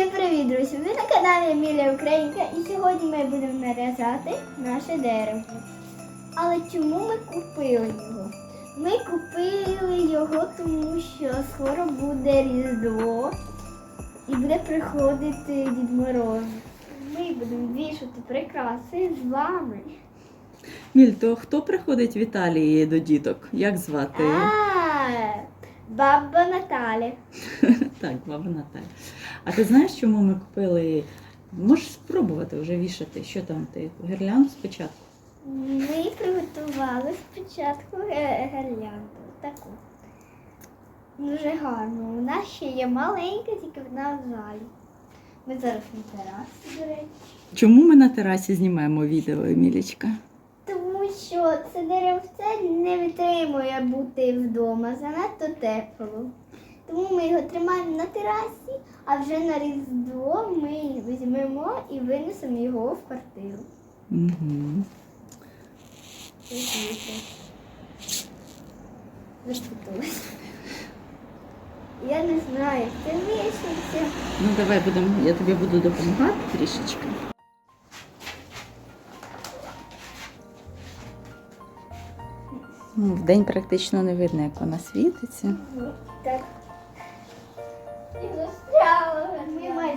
Всім привіт, друзі! Ви на каналі Емілія Українка і сьогодні ми будемо нарізати наше дерево. Але чому ми купили його? Ми купили його, тому що скоро буде Різдво і буде приходити Дід Мороз. Ми будемо вішати прикраси з вами. Міль, то хто приходить в Італії до діток? Як звати? А, баба Наталя. Так, баба Наталя. А ти знаєш, чому ми купили? Можеш спробувати вже вішати. Що там ти? Гірлянду спочатку? Ми приготували спочатку ге- гірлянду. Таку. Дуже гарно. У нас ще є маленька, тільки вона в залі. Ми зараз на терасі, до речі. Чому ми на терасі знімаємо відео, Емілічка? Тому що це деревце не витримує бути вдома, занадто тепло. Тому ми його тримаємо на терасі, а вже на Різдво ми візьмемо і винесемо його в квартиру. Угу. Я не знаю, це вишився. Ну давай будемо, я тобі буду допомагати трішечки. Ну, Вдень практично не видно, як вона світиться. Так.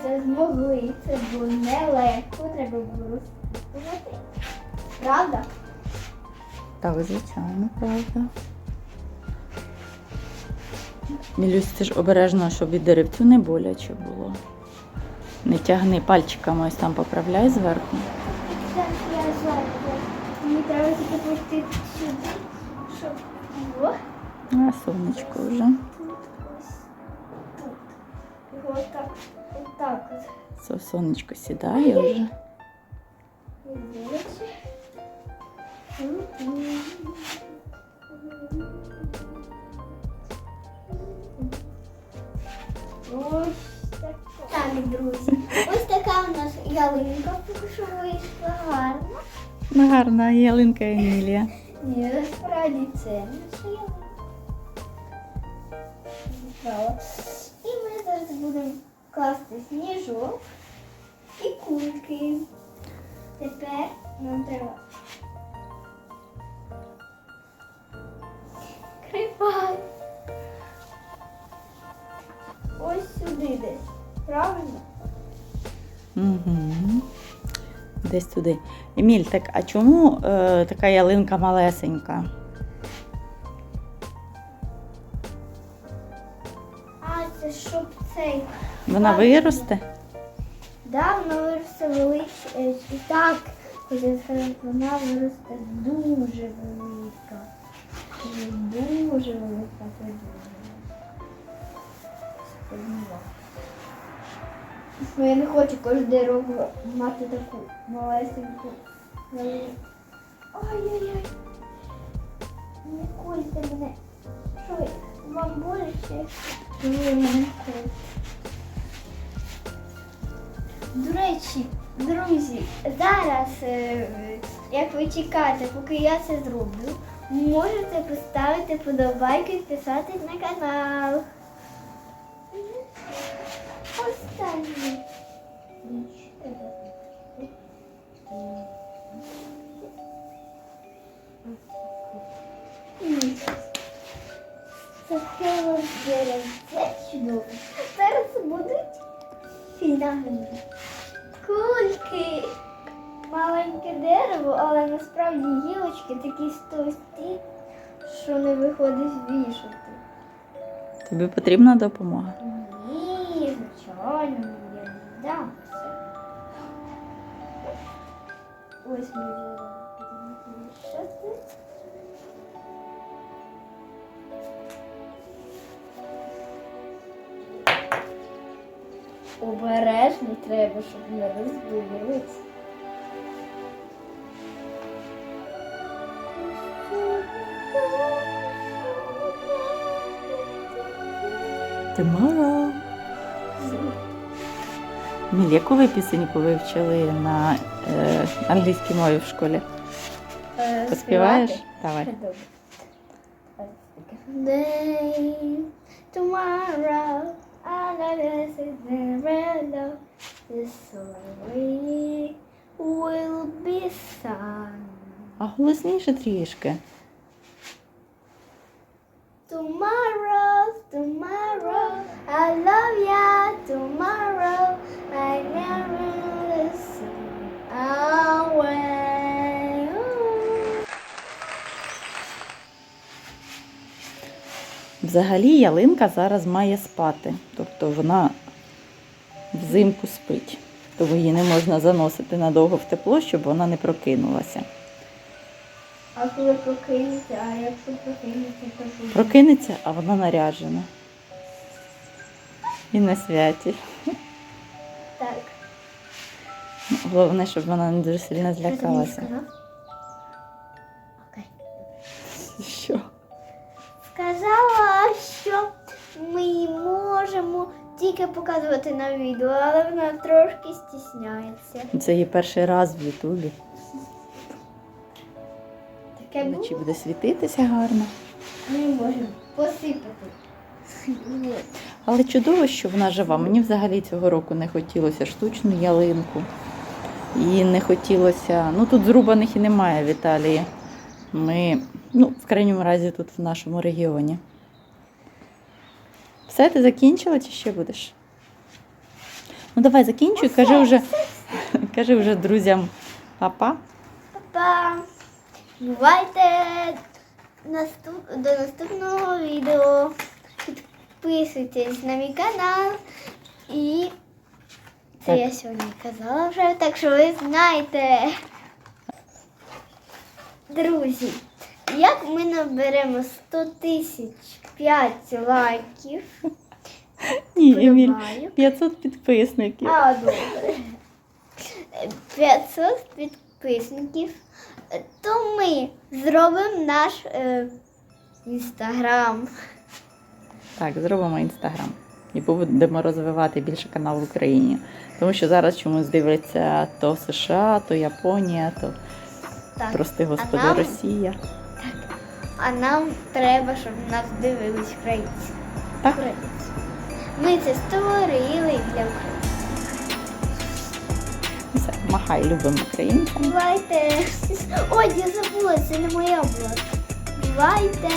Майже змогли. Це було нелегко, треба було розпитувати. Правда? Так, звичайно, правда. Мілюсь, ти ж обережно, щоб від деревцю не боляче було. Не тягни пальчиками, ось там поправляй зверху. Так, я зараз. Мені треба тільки пустити сюди, щоб було. А сонечко вже. Отак, отак от. Со сонечко сідає вже. Ось так. Так, друзі. Ось така у нас ялинка що вийшла гарна. Ну, Гарна ялинка Емілія. Ні, насправді це наша ялинка. Класти сніжок і кульки. Тепер нам треба. Кривай. Ось сюди десь. Правильно? Угу. Десь туди. Еміль, так а чому е, така ялинка малесенька? Цей. Вона виросте? Да, вона виросте велика. І так, вона виросте дуже велика. Дуже велика, це дуже. Я не хочу кожен рік мати таку малесеньку. Ой-ой-ой. Не кольте мене. Що вам боляче? До речі, друзі, зараз, е, як ви чекаєте, поки я це зроблю, можете поставити подобайки і підписатись на канал. Останній. Фінальні. Кульки. Маленьке дерево, але насправді гілочки такі товсті, що не виходить вішати. Тобі потрібна допомога. Ні, звичайно, я не дам все. Ось ми Обережно треба, щоб не розбились. Tomorrow. Міль, яку ви пісеньку вивчили на е, англійській мові в школі? Е, Поспіваєш? співати? Давай. Добре. Day, tomorrow, I Cinderella, will be. А голосніше трішки. Tomorrow, tomorrow, I love ya. Tomorrow, I never listen away. Ooh. Взагалі ялинка зараз має спати. Тобто вона взимку спить. Тому її не можна заносити надовго в тепло, щоб вона не прокинулася. А коли прокинеться, а якщо прокинеться, то що? Прокинеться, а вона наряджена. І на святі. Так. Головне, щоб вона не дуже сильно злякалася. Окей. Що? Сказала, що ми можемо тільки показувати на відео, але вона трошки стісняється. Це її перший раз в Ютубі. Таке Вночі було. буде світитися гарно. Ми можемо посипати. Але чудово, що вона жива. Мені взагалі цього року не хотілося штучну ялинку. І не хотілося. Ну тут зрубаних і немає в Італії. Ми, ну, в крайньому разі, тут в нашому регіоні. Все, ти закінчила чи ще будеш? Ну давай закінчуй, кажи вже, кажи вже друзям папа. Па-па! Бувайте наступ... до наступного відео. Підписуйтесь на мій канал. І це Так. я сьогодні казала вже, так що ви знаєте. Друзі, Як ми наберемо 100 тисяч 5 лайків, Ні, Еміль, 500 підписників. А, добре. 500 підписників, то ми зробимо наш е, інстаграм. Так, зробимо інстаграм. І будемо розвивати більше канал в Україні. Тому що зараз чомусь дивляться то США, то Японія, то Так. прости господи, нам- Росія. А нам треба, щоб нас дивились українці. Так? Українці. Ми це створили для України. Все, махай, любимо українцям. Бувайте. Ой, я забула, це не моя була. Бувайте.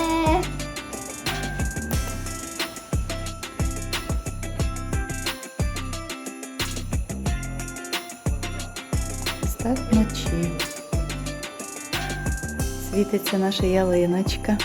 Так вночі. Світиться наша ялиночка.